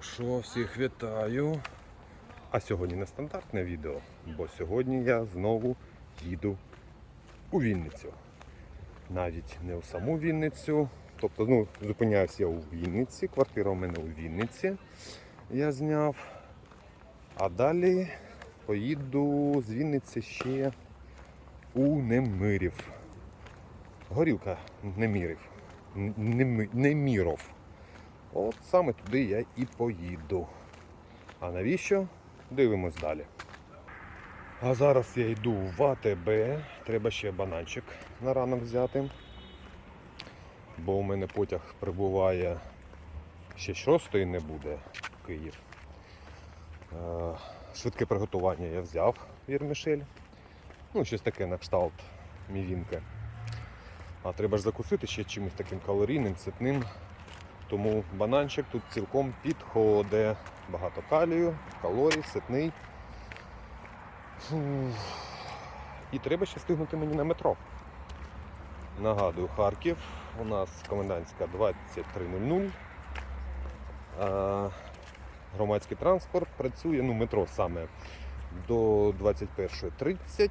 Що, всіх вітаю. А сьогодні не стандартне відео, бо сьогодні я знову їду у Вінницю. Навіть не у саму Вінницю. Тобто, ну, зупиняюся я у Вінниці, квартира у мене у Вінниці. Я зняв. А далі поїду з Вінниці ще у Немирів. Горілка Немірів. Н- Неми- Неміров. От саме туди я і поїду. А навіщо? Дивимось далі. А зараз я йду в АТБ. Треба ще бананчик на ранок взяти. Бо у мене потяг прибуває ще шостої не буде в Київ. Е, Швидке приготування я взяв вірмішель. Ну, щось таке на кшталт мівінки. А треба ж закусити ще чимось таким калорійним, ситним. Тому бананчик тут цілком підходить. Багато калію, калорій, ситний. І треба ще встигнути мені на метро. Нагадую, Харків. У нас комендантська 23.00. Громадський транспорт працює, ну метро саме до 21.30.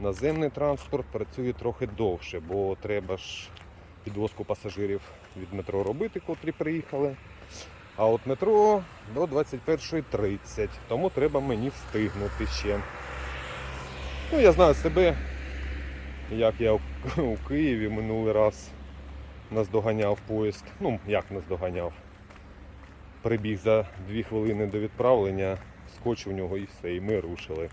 Наземний транспорт працює трохи довше, бо треба ж підвозку пасажирів від метро робити, котрі приїхали. А от метро до 21.30, тому треба мені встигнути ще. Ну, я знаю себе, як я у у Києві минулий раз наздоганяв поїзд. Ну, як наздоганяв. Прибіг за 2 хвилини до відправлення, скочив в нього і все, і ми рушили.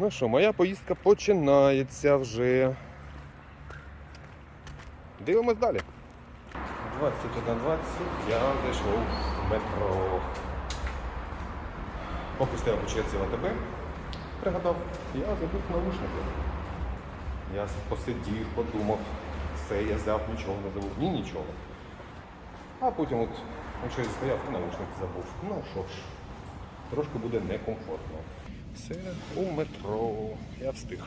Ну що, моя поїздка починається вже. Дивимось далі. 21.20 я зайшов в метро. Стояв у черзі пригадав, я забув наушники. Я посидів, подумав, все, я взяв, нічого не забув, ні нічого. А потім от черзі стояв і наушники забув. Ну що ж, трошки буде некомфортно. Все у метро. Я встиг.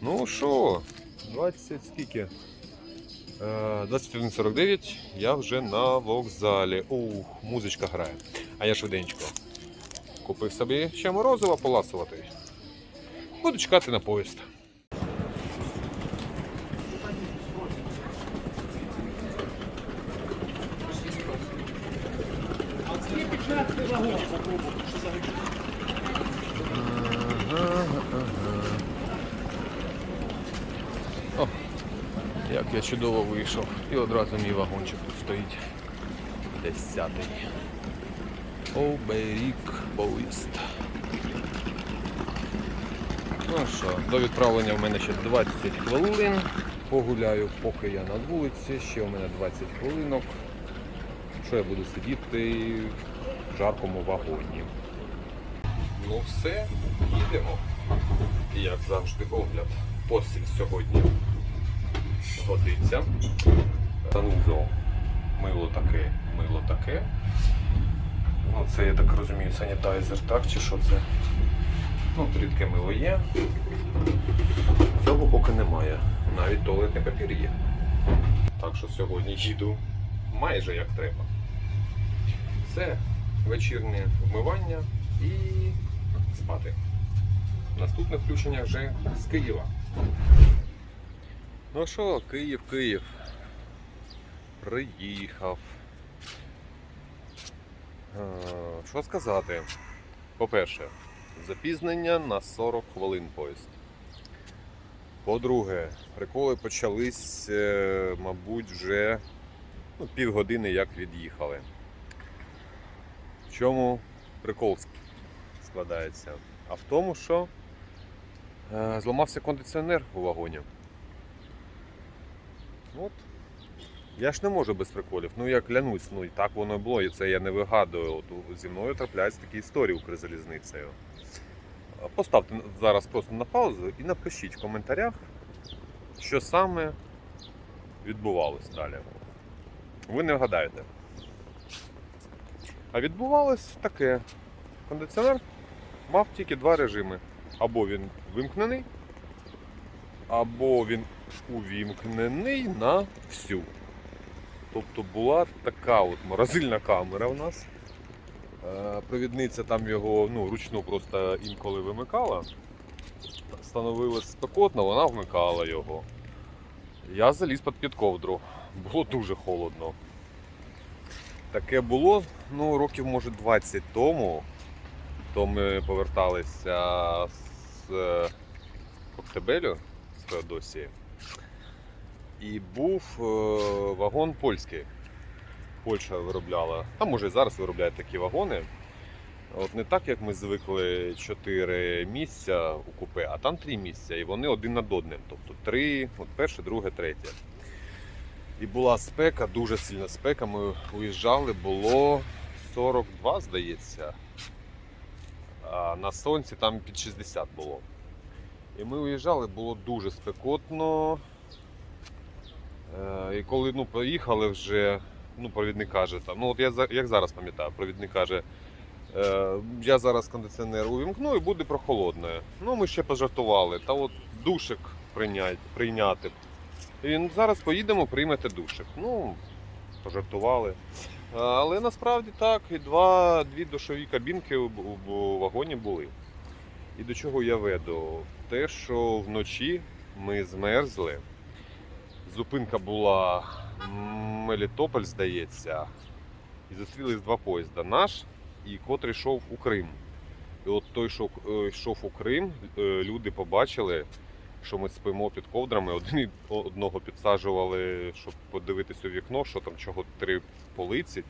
Ну що, 20 скільки? Е, 21.49, я вже на вокзалі. Ух, музичка грає. А я швиденько. Купив собі ще морозиво поласувати. Буду чекати на поїзд. О, як я чудово вийшов. І одразу мій вагончик тут стоїть. Десятий. Оберіг поїзд. Ну що, до відправлення в мене ще 20 хвилин. Погуляю, поки я на вулиці, ще у мене 20 хвилинок. Що я буду сидіти в жаркому вагоні. Ну все, їдемо. Як завжди огляд. Постіль сьогодні годиться. Санузел. Мило таке, мило таке. Ну, це, я так розумію, санітайзер, так? Чи що це? Ну, рідке мило є. Цього поки немає. Навіть туалетний папір є. Так що сьогодні їду майже як треба. Все, вечірнє вмивання і спати. Наступне включення вже з Києва. Ну що, Київ, Київ. Приїхав. Е, Що сказати? По-перше, запізнення на 40 хвилин поїзд. По-друге, приколи почались, е, мабуть, вже ну, півгодини як від'їхали. В чому прикол складається? А в тому, що е, зламався кондиціонер у вагоні. От. Я ж не можу без приколів. Ну я клянусь, ну і так воно і було, і це я не вигадую. От зі мною трапляються такі історії Укрзалізницею. Поставте зараз просто на паузу і напишіть в коментарях, що саме відбувалось далі. Ви не вгадаєте. А відбувалось таке. Кондиціонер мав тільки два режими. Або він вимкнений, або він увімкнений на всю. Тобто була така от морозильна камера у нас. Е, Провідниця там його ну, ручну просто інколи вимикала. Становилось спекотно, вона вмикала його. Я заліз під під ковдру. Було дуже холодно. Таке було ну, років, може, 20 тому. То ми поверталися з е, Коктебелю з Феодосії. І був е, вагон польський. Польща виробляла, а може і зараз виробляють такі вагони. От не так, як ми звикли 4 місця у купе, а там 3 місця, і вони один над одним. Тобто 3, от перше, друге, третє. І була спека, дуже сильна спека. Ми уїжджали, було 42, здається. А на сонці там під 60 було. І ми уїжджали, було дуже спекотно. Е, І коли ну, поїхали вже, ну, провідник каже, там, ну от я як зараз пам'ятаю, провідник каже, е, я зараз кондиціонер увімкну і буде прохолодно. Ну, ми ще пожартували, та от душик прийняти. прийняти. І він зараз поїдемо, приймете душик. Ну, пожартували. Е, Але насправді так, і два, дві душові кабінки у, у, у вагоні були. І до чого я веду? Те, що вночі ми змерзли. Зупинка була Мелітополь, здається. І зустрілись два поїзда. Наш і котрий йшов у Крим. І от той, що е, йшов у Крим, е, люди побачили, що ми спимо під ковдрами. Один одного підсаджували, щоб подивитись у вікно, що там чого три полиці,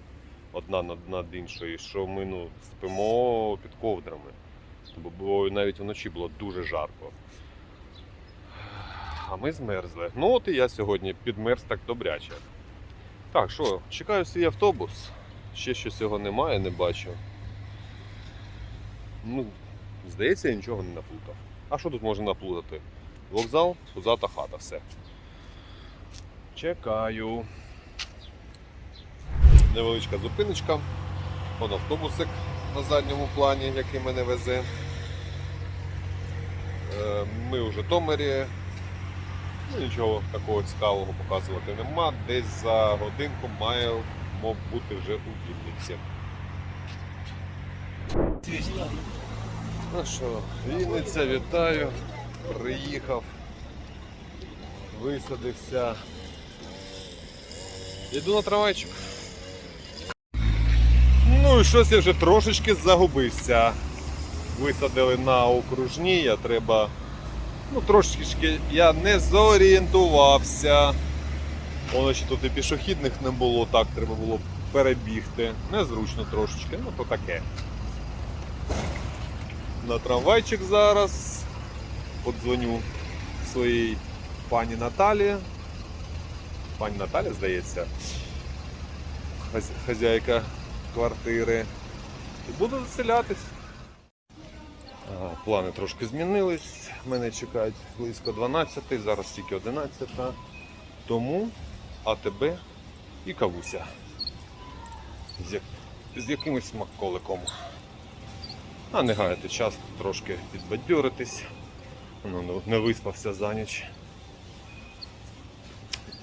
одна над, іншою, що ми ну, спимо під ковдрами. Бо навіть вночі було дуже жарко. А ми змерзли. Ну от і я сьогодні підмерз так добряче. Так, що, чекаю свій автобус. Ще щось його немає, не бачу. Ну, здається, я нічого не наплутав. А що тут можна наплутати? Вокзал, пузата хата, все. Чекаю. Невеличка зупиночка. Вон автобусик на задньому плані, який мене везе. Е, Ми у Житомирі. Ну, нічого такого цікавого показувати нема. Десь за годинку має мов бути вже у Вінниці. Ну що, Вінниця, вітаю. Приїхав, висадився. Йду на трамвайчик. Ну і щось я вже трошечки загубився. Висадили на окружній, а треба. Ну, трошечки я не зорієнтувався. Воно ще тут і пішохідних не було, так треба було перебігти. Незручно трошечки, ну то таке. На трамвайчик зараз. Подзвоню своїй пані Наталі. Пані Наталя, здається, хазяйка квартири. І буду заселятись. Плани трошки змінились. Мене чекають близько 12, зараз тільки 11. Тому АТБ і кавуся. З, як... з якимось смаколиком. А не гаяти час трошки підбадьоритись. Ну, ну, не виспався за ніч.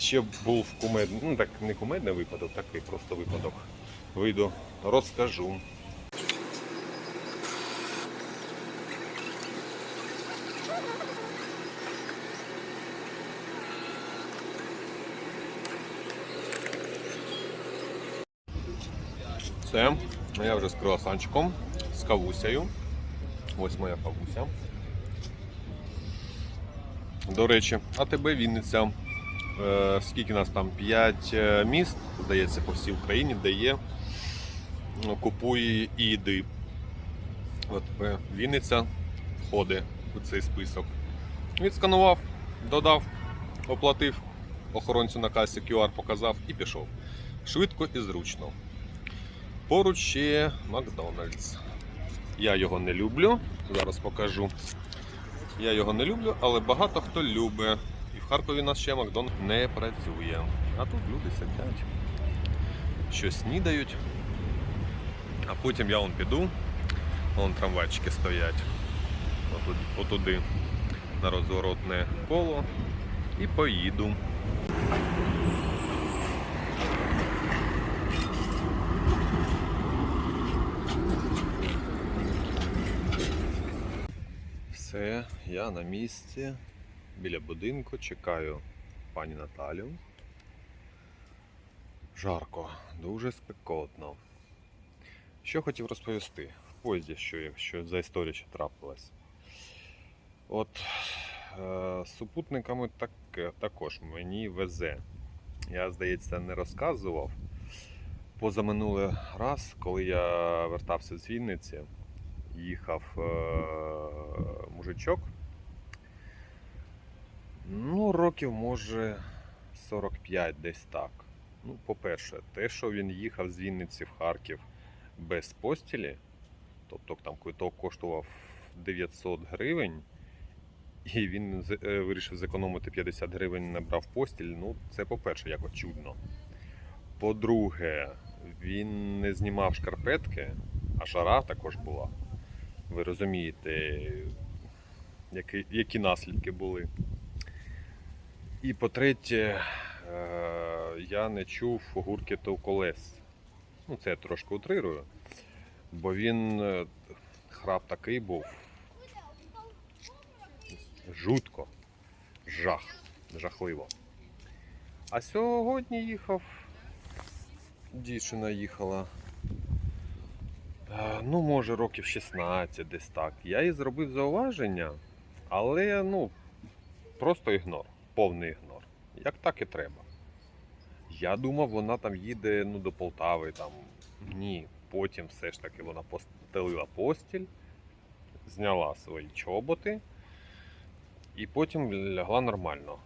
ще був кумедний, ну так не кумедний випадок, такий просто випадок. Вийду, розкажу. Це я вже з круасанчиком, з кавусею. Ось моя кавуся. До речі, а тебе Вінниця. Е, скільки нас там? 5 міст, здається, по всій Україні, де є. ну, Купує і їди. От е, Вінниця входить у цей список. Відсканував, додав, оплатив, охоронцю на касі QR показав і пішов. Швидко і зручно. Поруч ще Макдональдс. Я його не люблю. Зараз покажу. Я його не люблю, але багато хто любить. І в Харкові у нас ще Макдональдс не працює. А тут люди сидять, щось снідають. А потім я вон піду, вон трамвайчики стоять. Отуди на розворотне коло і поїду. Все, я на місці біля будинку, чекаю пані Наталю. Жарко, дуже спекотно. Що хотів розповісти в поїзді, що, що за історія ще трапилась. От е, супутниками так, також мені везе. Я, здається, не розказував. Позаминулий раз, коли я вертався з Вінниці, їхав е, мужичок. Ну, років, може, 45 десь так. Ну, по-перше, те, що він їхав з Вінниці в Харків без постілі, тобто там квиток коштував 900 гривень, і він е, вирішив зекономити 50 гривень, набрав постіль. Ну, це, по-перше, якось чудно. По-друге, він не знімав шкарпетки, а жара також була. Ви розумієте, які, які наслідки були. І по-третє, е, я не чув гуркіту колес. Ну, це я трошки утрирую, бо він е, храп такий був. Жутко. Жах. Жахливо. А сьогодні їхав. Дівчина їхала. Е, Ну, може, років 16 десь так. Я їй зробив зауваження, але ну, просто ігнор, повний ігнор. Як так і треба. Я думав, вона там їде ну, до Полтави. Там. Ні, потім все ж таки вона постелила постіль, зняла свої чоботи і потім лягла нормально.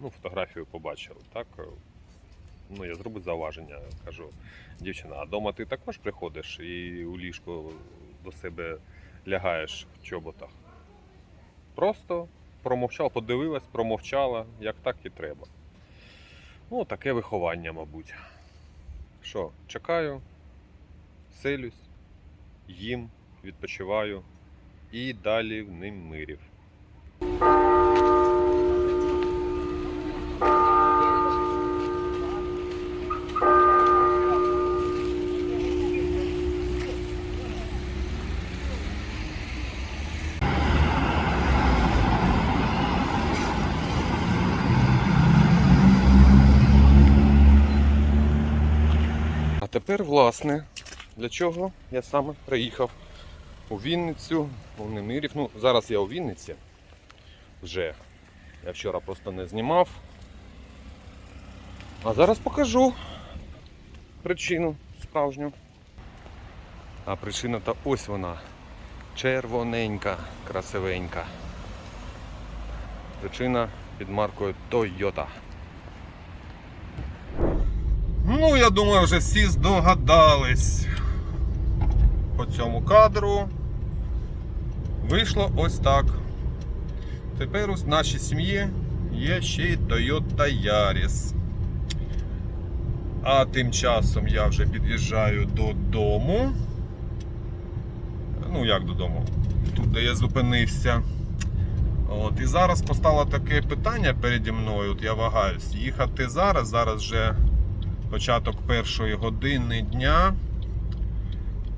Ну, фотографію побачили, так? Ну, я зробив зауваження, кажу, дівчина, а вдома ти також приходиш і у ліжко до себе лягаєш в чоботах. Просто промовчала, подивилась, промовчала, як так і треба. Ну, таке виховання, мабуть. Що, чекаю, селюсь, їм, відпочиваю і далі в ним мирів. Тепер, власне, для чого я саме приїхав у Вінницю, у Немирів. Ну, зараз я у Вінниці вже. Я вчора просто не знімав. А зараз покажу причину справжню. А причина та ось вона. Червоненька, красивенька. Причина під маркою Toyota. Ну, я думаю, вже всі здогадались по цьому кадру. Вийшло ось так. Тепер у нашій сім'ї є ще й Toyota Yaris. А тим часом я вже під'їжджаю додому. Ну, як додому? Тут, де я зупинився. От, і зараз постало таке питання переді мною. От я вагаюсь. Їхати зараз. Зараз вже початок першої години дня.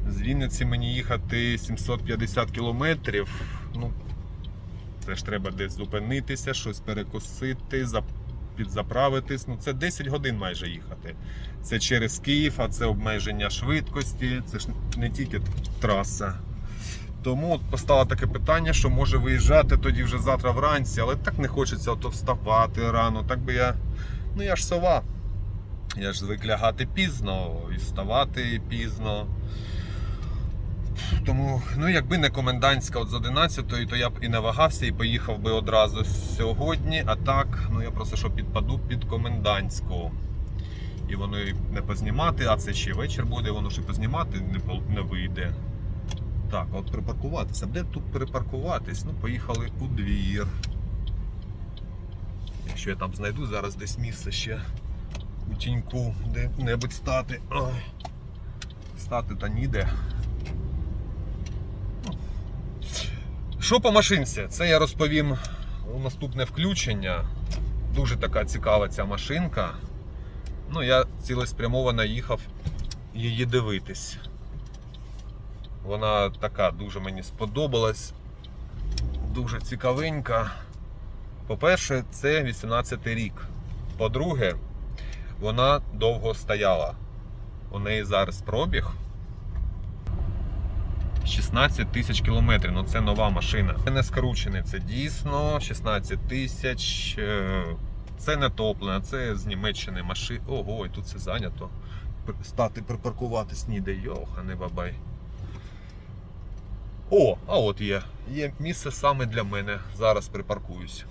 З Вінниці мені їхати 750 кілометрів. Ну, це ж треба десь зупинитися, щось перекусити, підзаправитись. Ну, це 10 годин майже їхати. Це через Київ, а це обмеження швидкості, це ж не тільки траса. Тому от постало таке питання, що може виїжджати тоді вже завтра вранці, але так не хочеться ото вставати рано. Так би я. Ну я ж сова. Я ж звик лягати пізно і вставати пізно. Тому, ну якби не комендантська от з 11 то я б і не вагався і поїхав би одразу сьогодні. А так, ну я просто що підпаду під комендантську. І воно і не познімати, а це ще вечір буде, воно і познімати не, не вийде. Так, от припаркуватися. Де тут перепаркуватись? Ну, поїхали у двір. Якщо я там знайду зараз десь місце ще у тіньку, де-небудь стати. Ой. Стати та ніде. Що по машинці? Це я розповім у наступне включення. Дуже така цікава ця машинка. Ну, я цілеспрямовано їхав її дивитись. Вона така дуже мені сподобалась. Дуже цікавенька. По-перше, це 18 рік. По-друге, вона довго стояла. У неї зараз пробіг 16 тисяч кілометрів. Ну це нова машина. Це не скручений, це дійсно 16 тисяч. Е, Це не топлена, це з Німеччини машина. Ого, і тут це зайнято. Стати припаркуватись ніде. Йоха, не бабай. О, а от є. Є місце саме для мене. Зараз припаркуюсь.